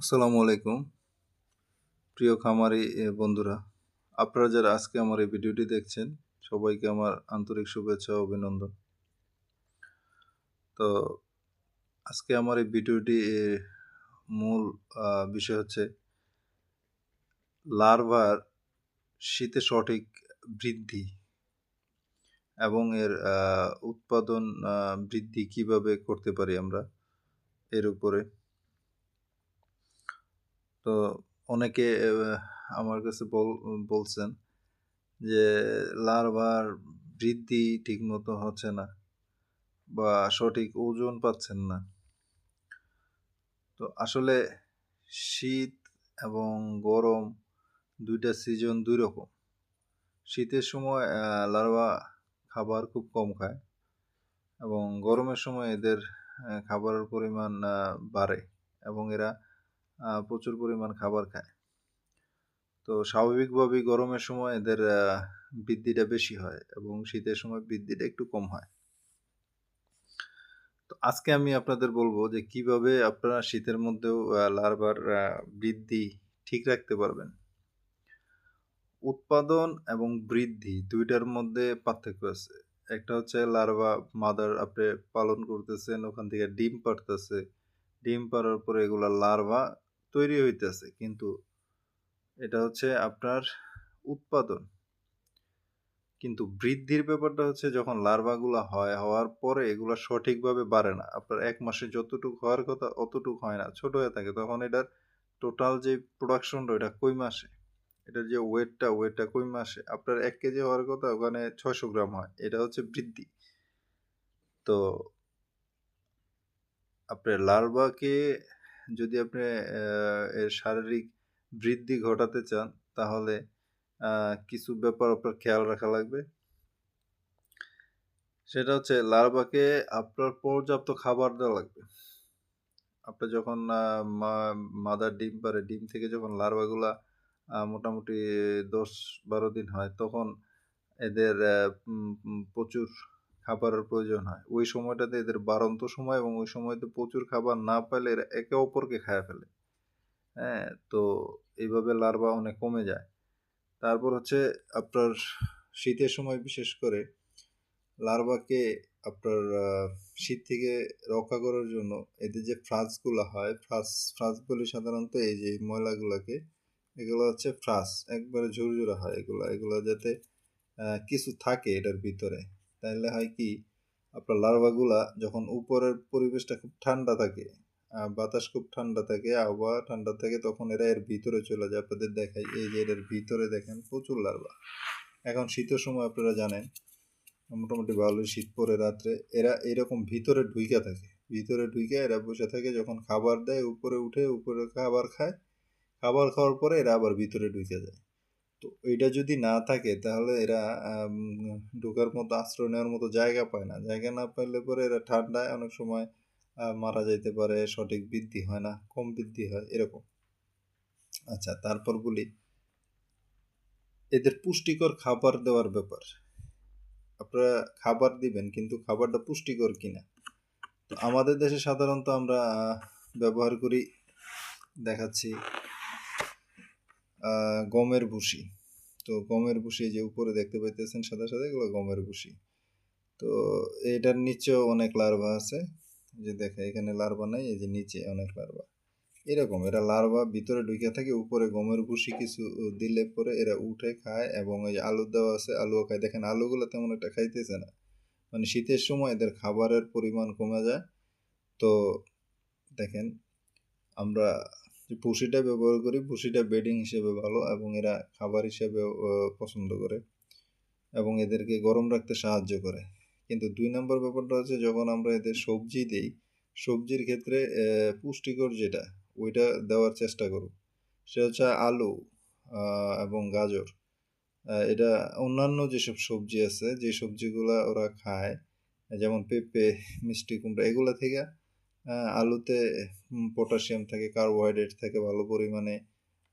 আসসালামু আলাইকুম। প্রিয় খামারি বন্ধুরা, আপনারা যারা আজকে আমার এই ভিডিওটি দেখছেন, সবাইকে আমার আন্তরিক শুভেচ্ছা ও অভিনন্দন। তো, আজকে আমার এই ভিডিওটি মূল বিষয় হচ্ছে, লার্ভার শীতে সঠিক বৃদ্ধি এবং এর উৎপাদন বৃদ্ধি কীভাবে করতে পারি আমরা, এর উপরে। তো অনেকে আমার কাছে বল, বলছেন যে, লার্ভার বৃদ্ধি ঠিকমতো হচ্ছে না বা সঠিক ওজন পাচ্ছেন না। তো আসলে শীত এবং গরম দুইটা সিজন দুই রকম। শীতের সময় লার্ভা খাবার খুব কম খায় এবং গরমের সময় এদের খাবারের পরিমাণ বাড়ে এবং এরা প্রচুর পরিমাণ খাবার খায়। তো স্বাভাবিকভাবেই গরমের সময় এদের বৃদ্ধিটা বেশি হয় এবং শীতের সময় বৃদ্ধিটা একটু কম হয়। তো আজকে আমি আপনাদের বলব যে কীভাবে আপনারা শীতের মধ্যেও লার্ভার বৃদ্ধি ঠিক রাখতে পারবেন। উৎপাদন এবং বৃদ্ধি দুইটার মধ্যে পার্থক্য আছে। একটা হচ্ছে লার্ভা মাদার আপনি পালন করতেছেন, ওখান থেকে ডিম পারতেছে ডিম পারার পরে এগুলা লার্ভা তৈরি হইতেছে। কিন্তু এটা হচ্ছে আপনার উৎপাদন। কিন্তু বৃদ্ধির ব্যাপারটা হচ্ছে যখন লার্ভাগুলা হয়, হওয়ার পরে এগুলো সঠিকভাবে বাড়ে না। আপনার এক মাসে যতটুকু হওয়ার কথা অতটুকু হয় না। ছোট হয়ে থাকে। তখন এটার টোটাল যে প্রোডাকশনটা এটা কই মাসে? এটার যে ওয়েটটা ওয়েটটা কই মাসে? আপনার এক কেজি হওয়ার কথা ওখানে ছয়শো গ্রাম হয়। এটা হচ্ছে বৃদ্ধি। তো আপনার লার্ভাকে যদি আপনি এর শারীরিক বৃদ্ধি ঘটাতে চান, তাহলে কিছু ব্যাপার আপনার খেয়াল রাখা লাগবে। সেটা হচ্ছে লার্ভাকে আপনার পর্যাপ্ত খাবার দেওয়া লাগবে। আপনি যখন মাদার ডিম পারে, ডিম থেকে যখন লার্ভাগুলা মোটামুটি দশ বারো দিন হয়, তখন এদের প্রচুর খাবারের প্রয়োজন হয়। ওই সময়টাতে এদের বাড়ন্ত সময় এবং ওই সময়তে প্রচুর খাবার না পেলে এরা একে অপরকে খায় ফেলে। হ্যাঁ তো এইভাবে লার্ভা অনেক কমে যায়। তারপর হচ্ছে আপনার শীতের সময় বিশেষ করে লার্ভাকে আপনার শীত থেকে রক্ষা করার জন্য এদের যে ফ্রাসগুলো হয় ফ্রাস ফ্রাস বলে সাধারণত এই যে ময়লাগুলোকে, এগুলো হচ্ছে ফ্রাস একবারে ঝুরঝুরা হয় এগুলো। এগুলো যাতে কিছু থাকে এটার ভিতরে। তাহলে হয় কি, আপনার লার্ভাগুলা যখন উপরের পরিবেশটা খুব ঠান্ডা থাকে বাতাস খুব ঠান্ডা থাকে, আবহাওয়া ঠান্ডা থাকে, তখন এরা এর ভিতরে চলে যায়। আপনাদের দেখাই, এই যে এর ভিতরে দেখেন প্রচুর লার্ভা এখন শীতের সময় আপনারা জানেন, মোটামুটি ভালোই শীত পড়ে রাত্রে, এরা এরকম ভিতরে ঢুইকা থাকে। ভিতরে ঢুইকা এরা বসে থাকে, যখন খাবার দেয়, উপরে উঠে, উপরে খাবার খায়, খাবার খাওয়ার পরে এরা আবার ভিতরে ঢুকে যায়। তো এটা যদি না থাকে তাহলে এরা ঢোকার মতো আশ্রয় নেওয়ার মতো জায়গা পায় না। জায়গা না পাইলে পরে এরা ঠান্ডায় অনেক সময় মারা যাইতে পারে, সঠিক বৃদ্ধি হয় না, কম বৃদ্ধি হয়, এরকম। আচ্ছা তারপর বলি, এদের পুষ্টিকর খাবার দেওয়ার ব্যাপার। আপনারা খাবার দিবেন, কিন্তু খাবারটা পুষ্টিকর কিনা? তো আমাদের দেশে সাধারণত আমরা ব্যবহার করি, দেখাচ্ছি গমের ভুসি। তো গমের ভুসি যে উপরে দেখতে পাইতেছেন সাদা সাদা, এগুলো গমের ভুসি। তো এটার নিচেও অনেক লার্ভা আছে। যে দেখে এখানে লার্ভা নাই, এই যে নিচে অনেক লার্ভা। এরকম, এরা লার্ভা ভিতরে ঢুকে থাকে, উপরে গমের ভুসি কিছু দিলে পরে এরা উঠে খায় এবং এই যে আলু দেওয়া আছে আলুও খায়। দেখেন, আলুগুলো তেমন একটা খাইতেছে না। মানে শীতের সময় এদের খাবারের পরিমাণ কমে যায়। তো দেখেন, আমরা ভুসিটা ব্যবহার করি ভুসিটা বেডিং হিসেবে ভালো এবং এরা খাবার হিসেবে পছন্দ করে এবং এদেরকে গরম রাখতে সাহায্য করে। কিন্তু দুই নম্বর ব্যাপারটা হচ্ছে যখন আমরা এদের সবজি দিই, সবজির ক্ষেত্রে পুষ্টিকর যেটা, ওইটা দেওয়ার চেষ্টা করব। সে হচ্ছে আলু এবং গাজর। এটা অন্যান্য যেসব সবজি আছে, যে সবজিগুলা ওরা খায়, যেমন পেঁপে, মিষ্টি কুমড়া, এগুলো থেকে আলুতে পটাশিয়াম থাকে কার্বোহাইড্রেট থাকে ভালো পরিমাণে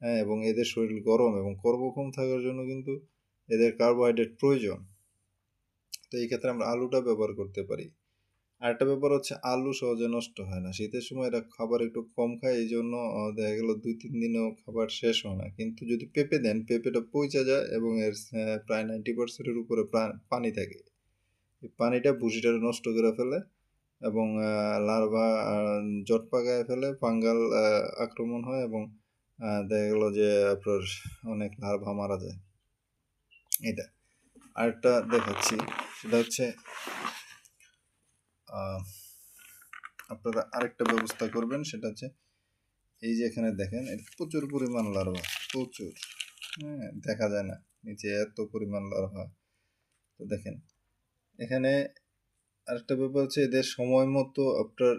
হ্যাঁ এবং এদের শরীর গরম এবং কর্মক্ষম থাকার জন্য কিন্তু এদের কার্বোহাইড্রেট প্রয়োজন। তো এই ক্ষেত্রে আমরা আলুটা ব্যবহার করতে পারি। আরেকটা ব্যাপার হচ্ছে আলু সহজে নষ্ট হয় না। শীতের সময় এরা খাবার একটু কম খায় এই জন্য দেখা গেল দুই তিন দিনেও খাবার শেষ হয় না। কিন্তু যদি পেঁপে দেন, পেঁপেটা পচে যায় এবং এর প্রায় নাইনটি পার্সেন্টের উপরে প্রা- পানি থাকে। পানিটা ভুসিটা নষ্ট করে ফেলে এবং লার্ভা জট পাকায় ফেলে ফাঙ্গাল আক্রমণ হয় এবং দেখা গেল যে আপনার অনেক লার্ভা মারা যায়। এটা। আরেকটা দেখাচ্ছি। সেটা হচ্ছে আপনারা আরেকটা ব্যবস্থা করবেন। সেটা হচ্ছে, এই যে এখানে দেখেন এটা প্রচুর পরিমাণ লার্ভা, প্রচুর। হ্যাঁ দেখা যায় না। নিচে এত পরিমাণ লার্ভা। তো দেখেন, এখানে আরেকটা ব্যাপার হচ্ছে এদের সময় মতো আপনার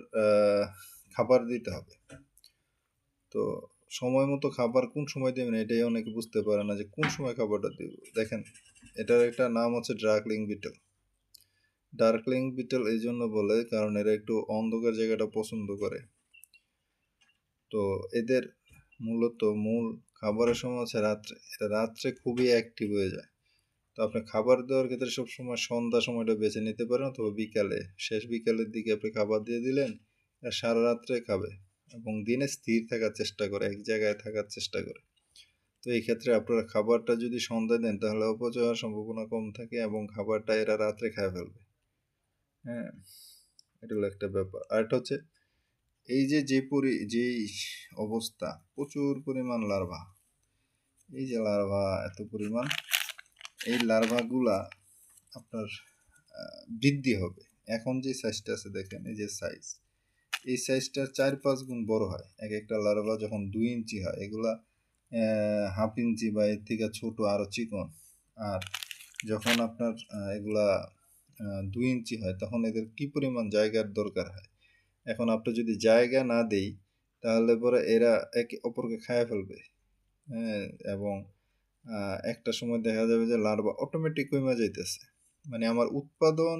খাবার দিতে হবে। তো সময় মতো খাবার কোন সময় দেবেন এটাই অনেকে বুঝতে পারে না যে কোন সময় খাবারটা দেব। দেখেন, এটার একটা নাম হচ্ছে ড্রাকলিং বিটল ডার্কলিং বিটল এই জন্য বলে কারণ এরা একটু অন্ধকার জায়গাটা পছন্দ করে। তো এদের মূলত মূল খাবারের সময় হচ্ছে রাত্রে। এটা রাত্রে খুবই অ্যাক্টিভ হয়ে যায়। তো আপনি খাবার দেওয়ার ক্ষেত্রে সবসময় সন্ধ্যা সময়টা বেছে নিতে পারেন অথবা বিকালে। শেষ বিকালের দিকে আপনি খাবার দিয়ে দিলেন সারা রাত্রে খাবে এবং দিনে স্থির থাকার চেষ্টা করে, এক জায়গায় থাকার চেষ্টা করে। তো এই ক্ষেত্রে আপনারা খাবারটা যদি সন্ধ্যায় দেন, তাহলে অপচয় হওয়ার সম্ভাবনা কম থাকে এবং খাবারটা এরা রাত্রে খায় ফেলবে। হ্যাঁ এটা হলো একটা ব্যাপার। আর একটা হচ্ছে, এই যে যে পরি যেই অবস্থা, প্রচুর পরিমাণ লার্ভা। এই যে লার্ভা, এত পরিমাণ। এই লার্ভাগুলা আপনার বৃদ্ধি হবে। এখন যে সাইজটা আছে দেখেন, এই যে সাইজ এই সাইজটা চার পাঁচ গুণ বড় হয়। এক একটা লার্ভা যখন দুই ইঞ্চি হয়, এগুলা হাফ ইঞ্চি বা এর থেকে ছোট আরও চিকন। আর যখন আপনার এগুলা দুই ইঞ্চি হয়, তখন এদের কি পরিমাণ জায়গার দরকার হয়? এখন আপনি যদি জায়গা না দেই, তাহলে পরে এরা একে অপরকে খায় ফেলবে। হ্যাঁ এবং একটা সময় দেখা যাবে যে লার্ভা অটোমেটিক কমে যাইতেছে। মানে আমার উৎপাদন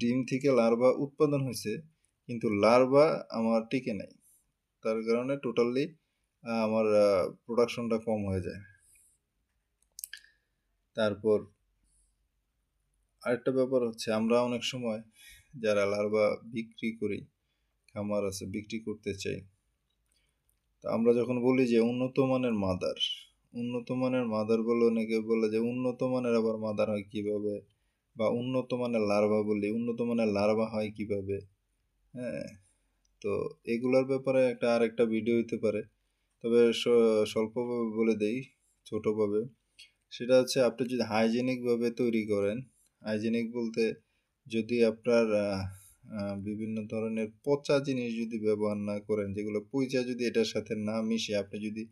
ডিম থেকে লার্ভা উৎপাদন হয়েছে কিন্তু লার্ভা আমার টিকে নাই। তার কারণে টোটালি আমার প্রোডাকশনটা কম হয়ে যায়। তারপর আরেকটা ব্যাপার হচ্ছে, আমরা অনেক সময় যারা লার্ভা বিক্রি করি, খামার আছে, বিক্রি করতে চাই, তো আমরা যখন বলি যে উন্নত মানের মাদার উন্নত মানের মাদার বলে অনেকে বলে যে উন্নত মানের আবার মাদার হয় কীভাবে? বা উন্নত মানের লার্ভা বলি, উন্নত মানের লার্ভা হয় কীভাবে? হ্যাঁ তো এগুলোর ব্যাপারে একটা আর একটা ভিডিও হইতে পারে। তবে স্বল্পভাবে বলে দেই, ছোটোভাবে। সেটা হচ্ছে আপনি যদি হাইজেনিকভাবে তৈরি করেন হাইজেনিক বলতে যদি আপনার বিভিন্ন ধরনের পচা জিনিস যদি ব্যবহার না করেন, যেগুলো পচা যদি এটার সাথে না মিশে, আপনি যদি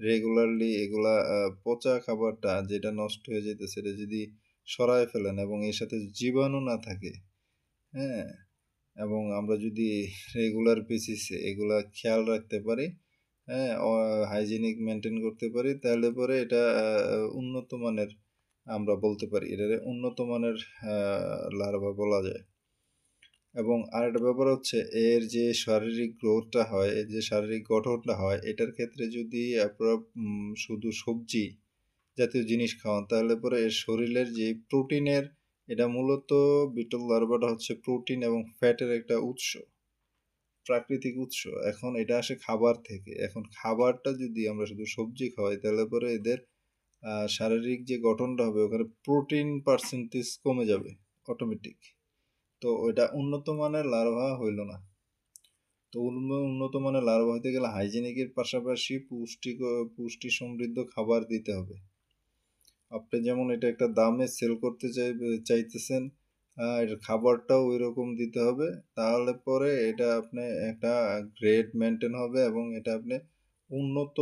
রেগুলারলি এগুলা পচা খাবারটা যেটা নষ্ট হয়ে যেতে সেটা যদি সরায় ফেলেন এবং এর সাথে জীবাণু না থাকে হ্যাঁ? এবং আমরা যদি রেগুলার বেসিসে এগুলা খেয়াল রাখতে পারি হ্যাঁ হাইজিনিক মেনটেন করতে পারি, তাহলে পরে এটা উন্নত মানের আমরা বলতে পারি এটা উন্নত মানের লার্ভা বলা যায়। এবং আরেকটা ব্যাপার হচ্ছে, এর যে শারীরিক গ্রোথটা হয়, এর যে শারীরিক গঠনটা হয়, এটার ক্ষেত্রে যদি আপনারা শুধু সবজি জাতীয় জিনিস খাওয়ান, তাহলে পরে এর শরীরের যে প্রোটিনের, এটা মূলত বিটল লার্ভাটা হচ্ছে প্রোটিন এবং ফ্যাটের একটা উৎস, প্রাকৃতিক উৎস। এখন এটা আসে খাবার থেকে। এখন খাবারটা যদি আমরা শুধু সবজি খাওয়াই, তাহলে পরে এদের শারীরিক যে গঠনটা হবে, ওখানে প্রোটিন পার্সেন্টেজ কমে যাবে অটোমেটিক তো ওইটা উন্নত মানের লার্ভা হইল না। তো উন্নত মানের লার্ভা হইতে গেলে হাইজেনিকের পাশাপাশি পুষ্টি পুষ্টি সমৃদ্ধ খাবার দিতে হবে। আপনি যেমন এটা একটা দামে সেল করতে চাই চাইতেছেন আহ, এর খাবারটাও ওই রকম দিতে হবে। তাহলে পরে এটা আপনি একটা গ্রেড মেনটেন হবে এবং এটা আপনি উন্নত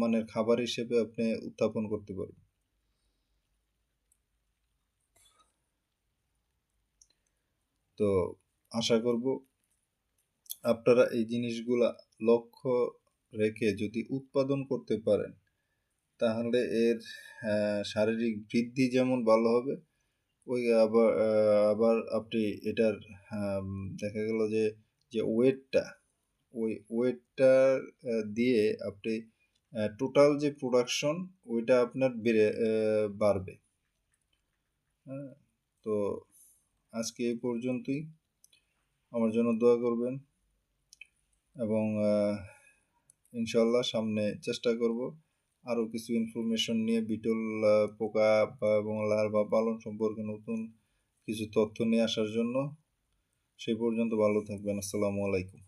মানের খাবার হিসেবে আপনি উত্থাপন করতে পারবেন। তো আশা করব আপনারা এই জিনিসগুলা লক্ষ্য রেখে যদি উৎপাদন করতে পারেন, তাহলে এর শারীরিক বৃদ্ধি যেমন ভালো হবে, ওই আবার আবার আপনি এটার দেখা গেল যে যে ওয়েটটা, ওই ওয়েটটার দিয়ে আপনি টোটাল যে প্রোডাকশন ওইটা আপনার বেড়ে বাড়বে। হ্যাঁ তো আজকে এ পর্যন্তই। আমার জন্য দোয়া করবেন এবং ইনশাল্লাহ সামনে চেষ্টা করব আরও কিছু ইনফরমেশন নিয়ে, বিটল পোকা বা এবং লার্ভা পালন সম্পর্কে নতুন কিছু তথ্য নিয়ে আসার জন্য। সেই পর্যন্ত ভালো থাকবেন। আসসালামু আলাইকুম।